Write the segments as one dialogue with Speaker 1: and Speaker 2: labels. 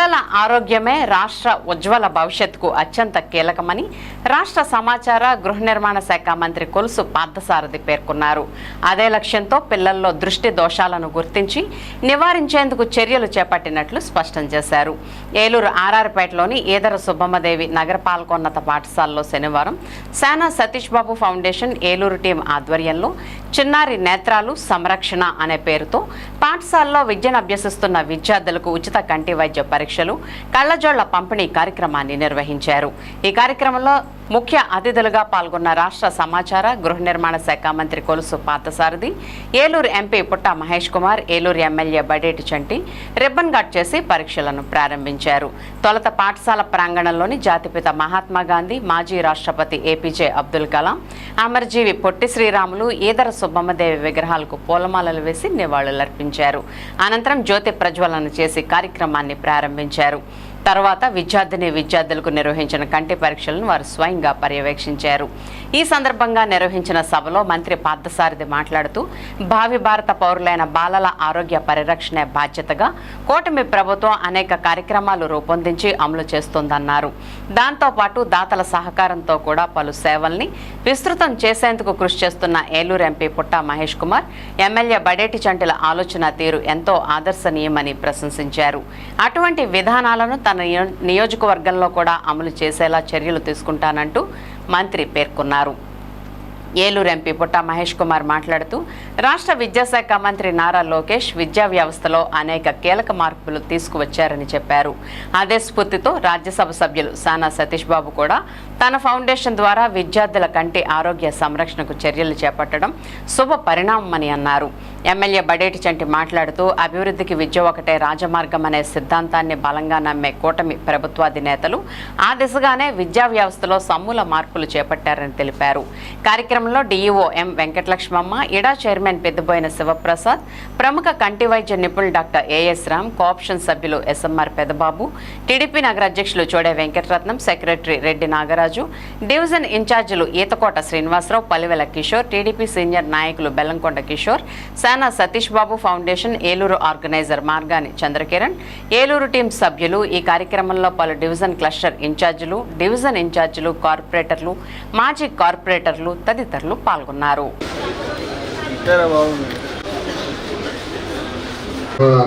Speaker 1: పిల్లల ఆరోగ్యమే రాష్ట్ర ఉజ్వల భవిష్యత్తుకు అత్యంత కీలకమని రాష్ట్ర సమాచార గృహ నిర్మాణ శాఖ మంత్రి కొలుసు పార్థసారథి పేర్కొన్నారు. అదే లక్ష్యంతో పిల్లల్లో దృష్టి దోషాలను గుర్తించి నివారించేందుకు చర్యలు చేపట్టినట్లు స్పష్టం చేశారు. ఏలూరు ఆర్ఆర్పేటలోని ఈదర సుబ్బమ్మదేవి నగరపాలకోన్నత పాఠశాలలో శనివారం శానా సతీష్ బాబు ఫౌండేషన్ ఏలూరు టీం ఆధ్వర్యంలో చిన్నారి నేత్రాలు సంరక్షణ అనే పేరుతో పాఠశాలలో విద్యను అభ్యసిస్తున్న విద్యార్థులకు ఉచిత కంటి వైద్య పరీక్ష అధ్యక్షులు కళ్ళజోళ్ళ పంపిణీ కార్యక్రమాన్ని నిర్వహించారు. ఈ కార్యక్రమంలో ముఖ్య అతిథులుగా పాల్గొన్న రాష్ట్ర సమాచార గృహ నిర్మాణ శాఖ మంత్రి Kolusu Parthasarathy Eluru MP Putta Mahesh Kumar Eluru MLA Badeti Chanti ribbon cut చేసి పరీక్షలను ప్రారంభించారు. తొలత పాఠశాల ప్రాంగణంలోని జాతిపిత మహాత్మా గాంధీ మాజీ రాష్ట్రపతి ఏపీజే అబ్దుల్ కలాం అమర్జీవి పొట్టి శ్రీరాములు ఈదర సుబ్బమ్మదేవి విగ్రహాలకు పూలమాలలు వేసి నివాళులర్పించారు. అనంతరం జ్యోతి ప్రజ్వలన చేసి కార్యక్రమాన్ని ప్రారంభించారు. తర్వాత విద్యార్థిని విద్యార్థులకు నిర్వహించిన కంటి పరీక్షలను వారు స్వయంగా పర్యవేక్షించారు. ఈ సందర్భంగా నిర్వహించిన సభలో మంత్రి పార్థసారథి మాట్లాడుతూ భావి భారత పౌరులైన బాలల ఆరోగ్య పరిరక్షణ బాధ్యతగా కూటమి ప్రభుత్వం అనేక కార్యక్రమాలు రూపొందించి అమలు చేస్తోందన్నారు. దాంతోపాటు దాతల సహకారంతో కూడా పలు సేవల్ని విస్తృతం చేసేందుకు కృషి చేస్తున్న ఏలూరు ఎంపీ పుట్ట మహేష్ కుమార్ ఎమ్మెల్యే బడేటి చంటిల ఆలోచన తీరు ఎంతో ఆదర్శనీయమని ప్రశంసించారు. అటువంటి విధానాలను తన నియోజకవర్గంలో కూడా అమలు చేసేలా చర్యలు తీసుకుంటానంటూ మంత్రి పేర్కొన్నారు. ఏలూరు ఎంపీ పుట్ట మహేష్ కుమార్ మాట్లాడుతూ రాష్ట్ర విద్యాశాఖ మంత్రి నారా లోకేష్ విద్యా వ్యవస్థలో అనేక కీలక మార్పులు తీసుకువచ్చారని చెప్పారు. అదే స్ఫూర్తితో రాజ్యసభ సభ్యులు సానా సతీష్ బాబు కూడా తన ఫౌండేషన్ ద్వారా విద్యార్థుల కంటి ఆరోగ్య సంరక్షణకు చర్యలు చేపట్టడం శుభ పరిణామమని అన్నారు. ఎమ్మెల్యే బడేటి చంటి మాట్లాడుతూ అభివృద్ధికి విద్య ఒకటే రాజమార్గం అనే సిద్ధాంతాన్ని బలంగా నమ్మే కూటమి ప్రభుత్వాధినేతలు ఆ దిశగానే విద్యా వ్యవస్థలో సమూల మార్పులు చేపట్టారని తెలిపారు. కార్యక్రమం కార్యక్రమంలో డీఈఓ ఎం వెంకటలక్ష్మమ్మ ఇడా చైర్మన్ పెద్దబోయిన శివప్రసాద్ ప్రముఖ కంటి వైద్య నిపుణులు డాక్టర్ ఏఎస్ రామ్ కోఆప్షన్ సభ్యులు ఎస్ఎంఆర్ పెదబాబు టీడీపీ నగర అధ్యక్షులు చోడే వెంకటరత్నం సెక్రటరీ రెడ్డి నాగరాజు డివిజన్ ఇన్ఛార్జీలు ఈతకోట శ్రీనివాసరావు పల్లెవెల కిషోర్ టీడీపీ సీనియర్ నాయకులు Bellamkonda Kishore Shana Satish Babu foundation Eluru organiser Margani Chandrakiran Eluru team సభ్యులు ఈ కార్యక్రమంలో పలు డివిజన్ క్లస్టర్ ఇన్ఛార్జీలు డివిజన్ ఇన్ఛార్జీలు కార్పొరేటర్లు మాజీ కార్పొరేటర్లు తదితరులు పాల్గొన్నారు.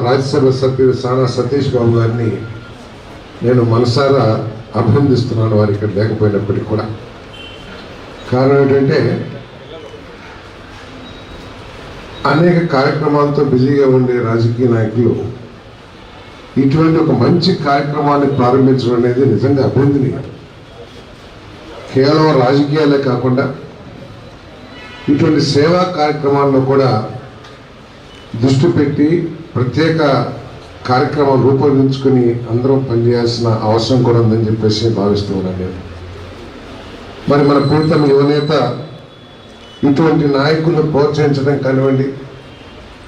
Speaker 2: రాజ్యసభ సభ్యుడు సానా సతీష్ బాబు గారిని నేను మనసారా అభినందిస్తున్నాను వారు ఇక్కడ లేకపోయినప్పటికీ కూడా. కారణం ఏంటంటే అనేక కార్యక్రమాలతో బిజీగా ఉండే రాజకీయ నాయకులు ఇటువంటి ఒక మంచి కార్యక్రమాన్ని ప్రారంభించడం అనేది నిజంగా అభినందనీయం. కేవలం రాజకీయాలే కాకుండా ఇటువంటి సేవా కార్యక్రమాల్లో కూడా దృష్టి పెట్టి ప్రత్యేక కార్యక్రమం రూపొందించుకుని అందరం పనిచేయాల్సిన అవసరం కూడా ఉందని చెప్పేసి భావిస్తూ ఉన్నాను. నేను మరి మన ప్రీతం యువనేత ఇటువంటి నాయకులను ప్రోత్సహించడం కానివ్వండి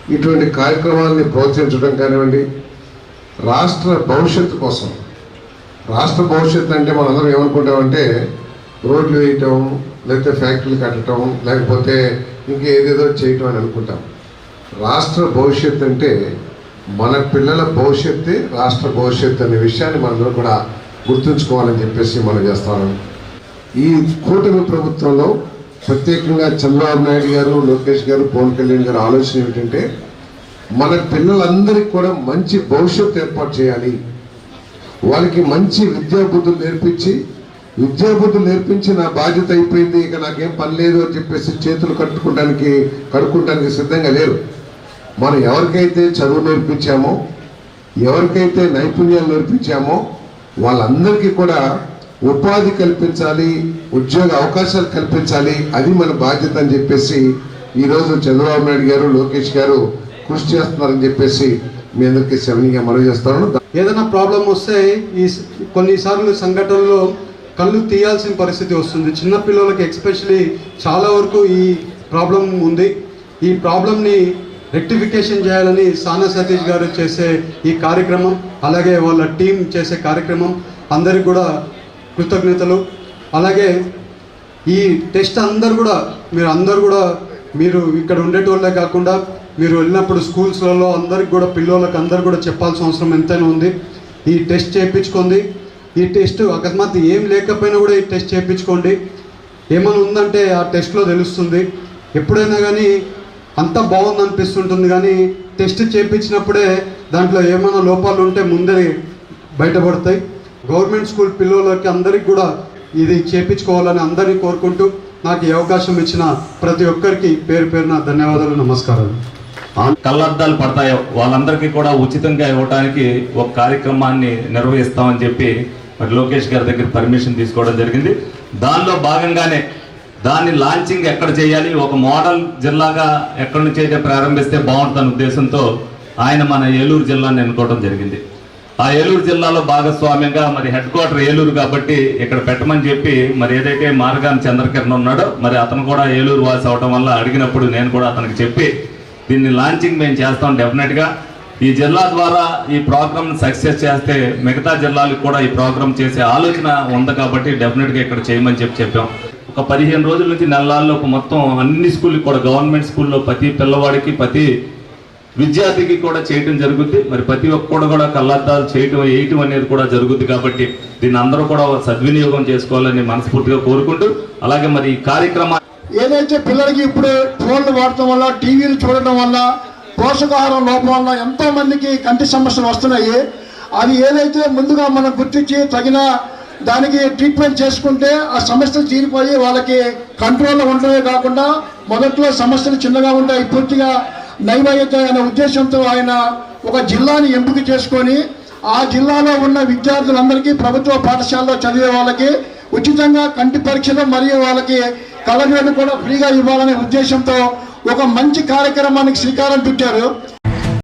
Speaker 2: ఇటువంటి కార్యక్రమాలని ప్రోత్సహించడం కానివ్వండి రాష్ట్ర భవిష్యత్తు కోసం రాష్ట్ర భవిష్యత్తు అంటే మనందరం ఏమనుకుంటామంటే రోడ్లు వేయటం లేకపోతే ఫ్యాక్టరీలు కట్టడం లేకపోతే ఇంకేదేదో చేయటం అని అనుకుంటాం. రాష్ట్ర భవిష్యత్తు అంటే మన పిల్లల భవిష్యత్తు రాష్ట్ర భవిష్యత్తు అనే విషయాన్ని మనందరం కూడా గుర్తుంచుకోవాలని చెప్పేసి మనం చేస్తాను. ఈ కూటమి ప్రభుత్వంలో ప్రత్యేకంగా చంద్రబాబు నాయుడు గారు లోకేష్ గారు పవన్ కళ్యాణ్ గారు ఆలోచన ఏమిటంటే మన పిల్లలందరికీ కూడా మంచి భవిష్యత్తు ఏర్పాటు చేయాలి. వాళ్ళకి మంచి విద్యా బుద్ధులు నేర్పించి విద్యా నేర్పించిన నేర్పించి నా బాధ్యత అయిపోయింది ఇక నాకేం పని లేదు అని చెప్పేసి చేతులు కట్టుకోవడానికి కడుక్కోవడానికి సిద్ధంగా లేరు. మనం ఎవరికైతే చదువు నేర్పించామో ఎవరికైతే నైపుణ్యాలు నేర్పించామో వాళ్ళందరికీ కూడా ఉపాధి కల్పించాలి ఉద్యోగ అవకాశాలు కల్పించాలి అది మన బాధ్యత అని చెప్పేసి ఈరోజు చంద్రబాబు నాయుడు గారు లోకేష్ గారు కృషి చేస్తున్నారని చెప్పేసి మీ అందరికీ శవనిగా మనవి చేస్తాను
Speaker 3: ఏదైనా ప్రాబ్లం వస్తే ఈ కొన్నిసార్లు సంఘటనలో కళ్ళు తీయాల్సిన పరిస్థితి వస్తుంది. చిన్న పిల్లలకి ఎక్స్పెషలీ చాలా వరకు ఈ ప్రాబ్లం ఉంది. ఈ ప్రాబ్లంని రెక్టిఫికేషన్ చేయాలని సానా సతీష్ గారు చేసే ఈ కార్యక్రమం అలాగే వాళ్ళ టీం చేసే కార్యక్రమం అందరికి కూడా కృతజ్ఞతలు. అలాగే ఈ టెస్ట్ అందరు కూడా మీరు అందరు కూడా మీరు ఇక్కడ ఉండేటోళ్ళే కాకుండా మీరు వెళ్ళినప్పుడు స్కూల్స్లలో అందరికి కూడా పిల్లలకు అందరు కూడా చెప్పాల్సిన అవసరం ఎంతైనా ఉంది. ఈ టెస్ట్ చేయించుకుంది. ఈ టెస్ట్ అకస్మాత్ ఏం లేకపోయినా కూడా ఈ టెస్ట్ చేయించుకోండి. ఏమైనా ఉందంటే ఆ టెస్ట్లో తెలుస్తుంది. ఎప్పుడైనా కానీ అంత బాగుంది అనిపిస్తుంటుంది కానీ టెస్ట్ చేయించినప్పుడే దాంట్లో ఏమైనా లోపాలు ఉంటే ముందే బయటపడతాయి. గవర్నమెంట్ స్కూల్ పిల్లలకి అందరికి కూడా ఇది చేయించుకోవాలని అందరినీ కోరుకుంటూ నాకు ఈ అవకాశం ఇచ్చిన ప్రతి ఒక్కరికి పేరు పేరున ధన్యవాదాలు నమస్కారాలు.
Speaker 4: కళ్ళద్దాలు పడతాయో వాళ్ళందరికీ కూడా ఉచితంగా ఇవ్వడానికి ఒక కార్యక్రమాన్ని నిర్వహిస్తామని చెప్పి మరి లోకేష్ గారి దగ్గర పర్మిషన్ తీసుకోవడం జరిగింది. దానిలో భాగంగానే దాన్ని లాంచింగ్ ఎక్కడ చేయాలి ఒక మోడల్ జిల్లాగా ఎక్కడి నుంచి అయితే ప్రారంభిస్తే బాగుంటుందన్న ఉద్దేశంతో ఆయన మన ఏలూరు జిల్లాని ఎన్నుకోవడం జరిగింది. ఆ ఏలూరు జిల్లాలో భాగస్వామ్యంగా మరి హెడ్ క్వార్టర్ ఏలూరు కాబట్టి ఇక్కడ పెట్టమని చెప్పి మరి ఏదైతే మార్గాన్ చంద్రకిరణ్ ఉన్నాడో మరి అతను కూడా ఏలూరు వాసి అవడం వల్ల అడిగినప్పుడు నేను కూడా అతనికి చెప్పి దీన్ని లాంచింగ్ మేము చేస్తాం డెఫినెట్గా ఈ జిల్లా ద్వారా ఈ ప్రోగ్రామ్ సక్సెస్ చేస్తే మిగతా జిల్లాలకు కూడా ఈ ప్రోగ్రామ్ చేసే ఆలోచన ఉంది కాబట్టి డెఫినెట్గా ఇక్కడ చేయమని చెప్పి చెప్పాం. ఒక పదిహేను రోజుల నుంచి నెలల్లోపు మొత్తం అన్ని స్కూల్కి కూడా గవర్నమెంట్ స్కూల్లో ప్రతి పిల్లవాడికి ప్రతి విద్యార్థికి కూడా చేయటం జరుగుద్ది. మరి ప్రతి ఒక్కడు కూడా కళ్ళద్దాలు చేయటం వేయటం అనేది కూడా జరుగుద్ది కాబట్టి దీన్ని అందరూ కూడా సద్వినియోగం చేసుకోవాలని మనస్ఫూర్తిగా కోరుకుంటూ అలాగే మరి ఈ కార్యక్రమా
Speaker 5: ఏదైతే పిల్లలకి ఇప్పుడు ఫోన్లు వాడటం వల్ల టీవీలు చూడటం వల్ల పోషకాహారం లోపం వల్ల ఎంతో మందికి కంటి సమస్యలు వస్తున్నాయి. అది ఏదైతే ముందుగా మనం గుర్తించి తగిన దానికి ట్రీట్మెంట్ చేసుకుంటే ఆ సమస్యలు తీరిపోయి వాళ్ళకి కంట్రోల్లో ఉండడమే కాకుండా మొదట్లో సమస్యలు చిన్నగా ఉంటాయి. పూర్తిగా నైవేద్యత అనే ఉద్దేశంతో ఆయన ఒక జిల్లాని ఎంపిక చేసుకొని ఆ జిల్లాలో ఉన్న విద్యార్థులందరికీ ప్రభుత్వ పాఠశాలలో చదివే వాళ్ళకి ఉచితంగా కంటి పరీక్షలు మరియు వాళ్ళకి కళ్ళజోడు కూడా ఫ్రీగా ఇవ్వాలనే ఉద్దేశంతో ఒక మంచి కార్యక్రమానికి శ్రీకారం చుట్టారు.